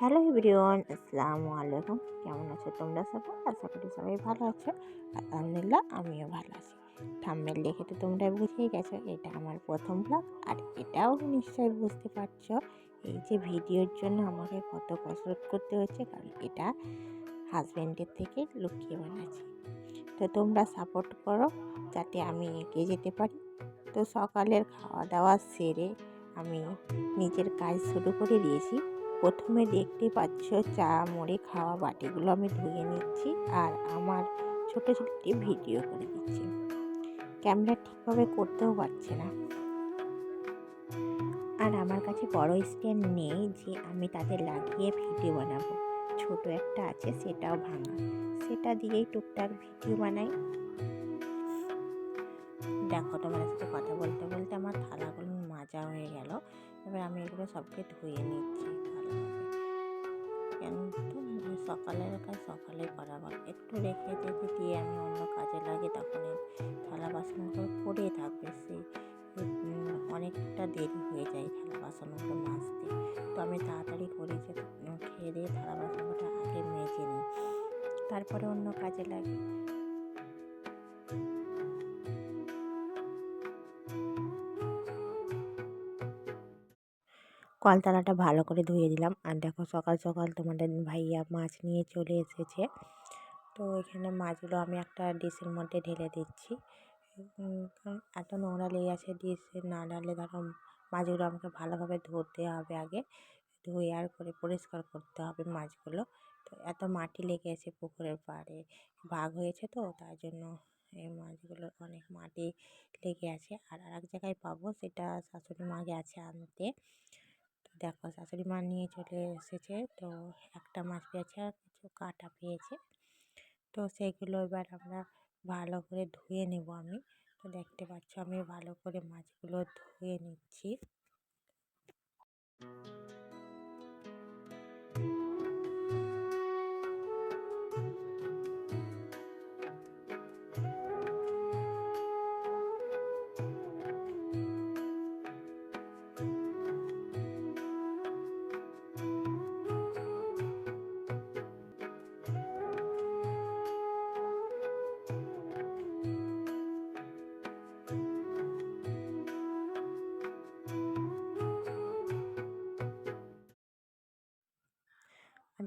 Hello everyone, আসসালামু আলাইকুম। কেমন আছো তোমরা সবাই? আশা করি সবাই ভালো আছো। আলহামদুলিল্লাহ, আমিও ভালো আছি। থাম্বেল দেখে তো তোমরা বুঝেই গেছো, এটা আমার প্রথম ব্লগ আর এটাও নিশ্চয়ই বুঝতে পারছ। এই যে ভিডিওর জন্য আমাকে কত কসরত করতে হচ্ছে, কারণ এটা হাজব্যান্ডের থেকে লুকিয়ে বানাচ্ছি। তো তোমরা সাপোর্ট করো, যাতে আমি এগিয়ে যেতে পারি। তো সকালের খাওয়া দাওয়া সেরে আমি নিজের কাজ শুরু করে দিয়েছি। প্রথমে দেখতে পাচ্ছ চা, মুড়ি খাওয়া বাটিগুলো আমি ধুয়ে নিচ্ছি আর আমার ছোটো ছোটো ভিডিও করে দিচ্ছি। ক্যামেরা ঠিকভাবে করতেও পারছে না। আর আমার কাছে বড় স্ট্যান্ড নেই যে আমি তাদের লাগিয়ে ভিডিও বানাবো। ছোট একটা আছে, সেটাও ভাঙা। সেটা দিয়েই টুকটাক ভিডিও বানাই। দেখো তোমার সাথে কথা বলতে বলতে আমার থালাগুলো মাজা হয়ে গেল। এবার আমি এগুলো সবকে ধুয়ে নিচ্ছি। তো সকালের কাজ সকালে করা হয় একটু রেখে যদি দিয়ে আমি অন্য কাজে লাগে, তখন থালা বাসনগুলো পড়ে থাকবে। সে অনেকটা দেরি হয়ে যায় থালা বাসনগুলো মাজতে। তো আমি তাড়াতাড়ি করে যে খেয়ে দিয়ে থালা বাসনগুলো আগে মেজে নিই। তারপরে অন্য কাজে লাগে। কলতলাটা ভালো করে ধুয়ে দিলাম। আর দেখো সকাল সকাল তোমাদের ভাইয়া মাছ নিয়ে চলে এসেছে। তো এখানে মাছগুলো আমি একটা ডিশের মধ্যে ঢেলে দিচ্ছি। এত নোংরা লেগে আছে ডিশে, না ডালে ধরো মাছগুলো আমাকে ভালোভাবে ধুতে হবে আগে। ধুয়ে আর করে পরিষ্কার করতে হবে মাছগুলো। তো এত মাটি লেগে আছে পুকুরের পাড়ে। বাঘ হয়েছে তো, তার জন্য এই মাছগুলোর অনেক মাটি লেগে আছে। আর আর এক জায়গায় পাবো, সেটা শাশুড়ি মা গেছে আনতে। দেখো শাশুড়ি মা নিয়ে চলে এসেছে, তো একটা মাছ পেয়েছে আর কিছু কাটা পেয়েছে। তো সেগুলো এবার আমরা ভালো করে ধুয়ে নেব আমি। তো দেখতে পাচ্ছ আমি ভালো করে মাছগুলো ধুয়ে নিচ্ছি।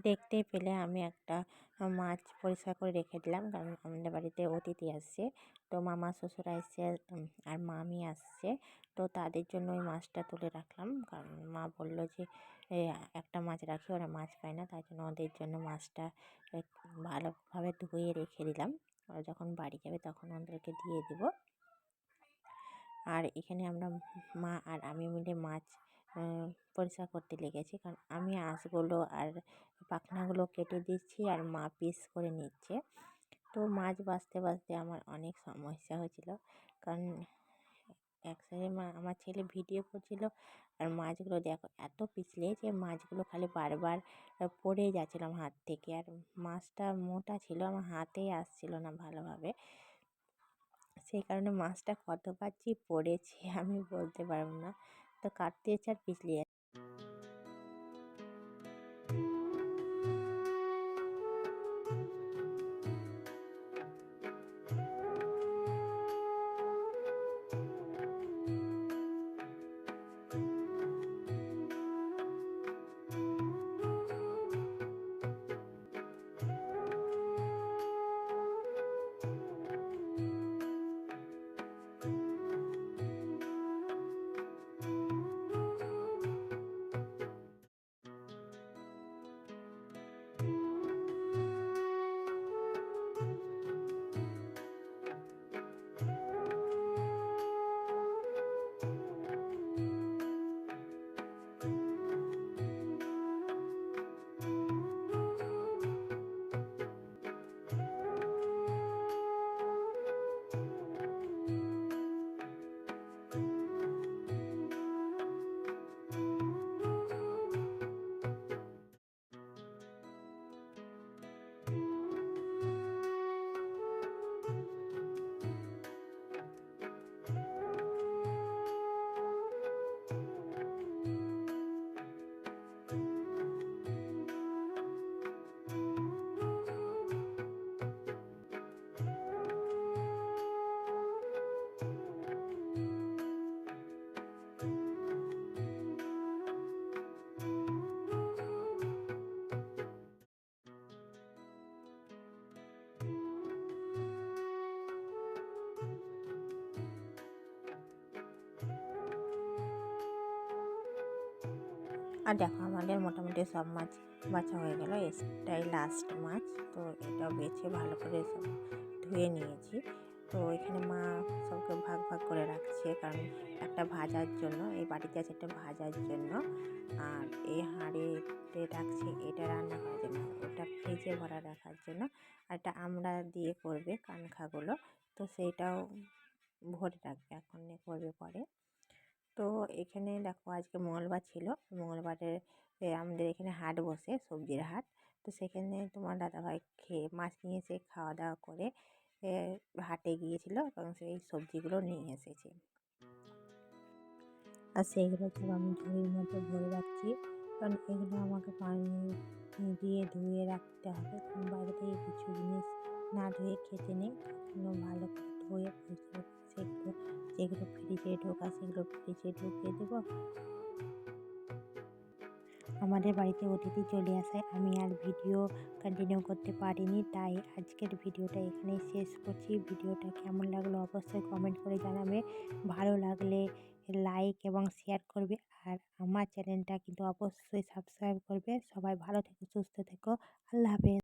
দেখতেই পেলে আমি একটা মাছ পরিষ্কার করে রেখে দিলাম। কারণ আমাদের বাড়িতে অতিথি আসছে। তো মামা, শ্বশুর আসছে আর মামি আসছে। তো তাদের জন্য ওই মাছটা তুলে রাখলাম। কারণ মা বলল যে একটা মাছ রাখি, ওরা মাছ পায় না। তাই জন্য ওদের জন্য মাছটা ভালোভাবে ধুয়ে রেখে দিলাম। ওরা যখন বাড়ি যাবে তখন ওদেরকে দিয়ে দেবো। আর এখানে আমরা মা আর আমি মিলে মাছ পরিষ্কার করতে লেগেছি। কারণ আমি আঁশগুলো আর পাখনাগুলো কেটে দিচ্ছি আর মা পিস করে নিচ্ছে। তো মাছ বাঁচতে বাঁচতে আমার অনেক সমস্যা হয়েছিল। কারণ এক সাইডে মা, আমার ছেলে ভিডিও করছিল আর মাছগুলো দেখো এত পিছলে যে মাছগুলো খালি বারবার পড়ে যাচ্ছিল আমার হাত থেকে। আর মাছটা মোটা ছিল, আমার হাতেই আসছিল না ভালোভাবে। সেই কারণে মাছটা কতবার যে পড়েছে আমি বলতে পারব না। তো কাটতে যাচ্ছে আর পিছলে আর দেখো আমাদের মোটামুটি সব মাছ বাছা হয়ে গেল। এটাই লাস্ট মাছ। তো এটা বেছে ভালো করে সব ধুয়ে নিয়েছি। তো এখানে মা সবকে ভাগ ভাগ করে রাখছে কারণ একটা ভাজার জন্য, এই বাড়িতে আছে একটা ভাজার জন্য। আর এই হাঁড়িতে রাখছে, এটা রান্না করার জন্য, ওটা ফ্রিজে ভরা রাখার জন্য। আর এটা আমরা দিয়ে করবে কানখাগুলো। তো সেইটাও ভরে রাখবে, এখন করবে পরে। তো এখানে দেখো আজকে মঙ্গলবার ছিল। মঙ্গলবারের আমাদের এখানে হাট বসে, সবজির হাট। তো সেখানে তোমার দাদাভাই খেয়ে, মাছ নিয়ে এসে খাওয়া দাওয়া করে হাটে গিয়েছিল এবং সেই সবজিগুলো নিয়ে এসেছে। আর সেইগুলো তো আমি ঝুড়ির মতো ভরে রাখছি। কারণ এগুলো আমাকে পানি দিয়ে ধুয়ে রাখতে হবে। কারণ বাইরে থেকে কিছু জিনিস না ধুয়ে খেতে নেই। ভালো ধুয়ে পরিষ্কার যেগুলো ফ্রিজে ঢোকা, সেগুলো ফ্রিজে ঢুকিয়ে দেবো। আমাদের বাড়িতে অতিথি চলে আসায় আমি আর ভিডিও কন্টিনিউ করতে পারিনি, তাই আজকের ভিডিওটা এখানেই শেষ করছি। ভিডিওটা কেমন লাগল অবশ্যই কমেন্ট করে জানাবে। ভালো লাগলে লাইক এবং শেয়ার করবে, আর আমার চ্যানেলটা কিন্তু অবশ্যই সাবস্ক্রাইব করবে। সবাই ভালো থেকো, সুস্থ থেকো। আল্লাহ হাফেজ।